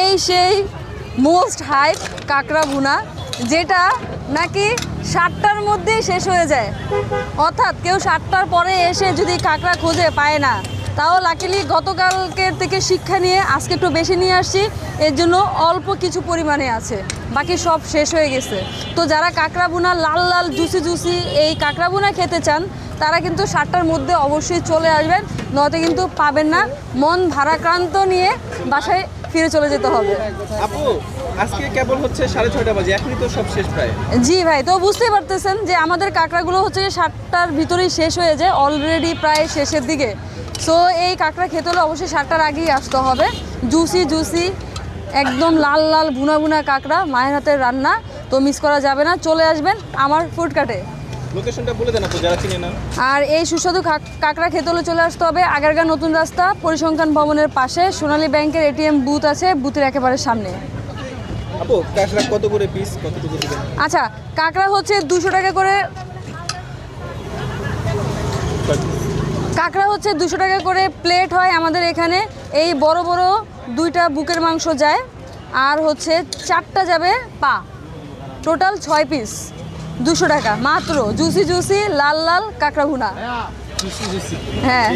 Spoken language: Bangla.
এই সেই মোস্ট হাইপ কাঁকড়া ভুনা, যেটা নাকি সাতটার মধ্যেই শেষ হয়ে যায়। অর্থাৎ কেউ সাতটার পরে এসে যদি কাঁকড়া খুঁজে, পায় না। তাও লাকিলি গতকালকের থেকে শিক্ষা নিয়ে আজকে একটু বেশি নিয়ে আসছি। এর জন্য অল্প কিছু পরিমাণে আছে। বাকি সব শেষ হয়ে গেছে। তো যারা কাঁকড়া ভুনা, লাল লাল, জুসি জুসি এই কাঁকড়া ভুনা খেতে চান, তারা কিন্তু সাতটার মধ্যে অবশ্যই চলে আসবেন। নয়তো কিন্তু পাবেন না। মন ভারাক্রান্ত নিয়ে বাসায় ফিরে চলে যেতে হবে। আপু আজকে কেবল হচ্ছে সাড়ে ছয়টা বাজে এখনই তো সব শেষ প্রায়। জি ভাই তো বুঝতেই পারতেছেন যে আমাদের কাঁকড়াগুলো হচ্ছে সাতটার ভিতরেই শেষ হয়ে যায় অলরেডি প্রায় শেষের দিকে। সো এই কাঁকড়া খেতে হলে অবশ্যই সাতটার আগেই আসতে হবে। জুসি জুসি একদম লাল লাল ভুনা ভুনা কাঁকড়া মায়ের হাতের রান্না তো মিস করা যাবে না। চলে আসবেন আমার ফুডকার্টে লোকেশনটা বলে দেন আপু যারা চিনে না। আর এই সুস্বাদু কাঁকড়া খেতে হলে চলে আসতে হবে আগারগাঁ নতুন রাস্তা পরিসংখ্যান ভবনের পাশে। সোনালী ব্যাংকের এটিএম বুথ আছে বুথের একেবারে সামনে। আপু কাঁকড়া কত করে পিস কতটুকু দিবেন? আচ্ছা কাঁকড়া হচ্ছে দুশো টাকা করে কাঁকড়া হচ্ছে দুশো টাকা করে প্লেট হয় আমাদের এখানে। এই বড় বড় দুইটা বুকের মাংস যায় আর হচ্ছে চারটা যাবে পা। টোটাল ছয় পিস দুশো টাকা মাত্র জুসি জুসি লাল লাল কাঁকড়া ভুনা। হ্যাঁ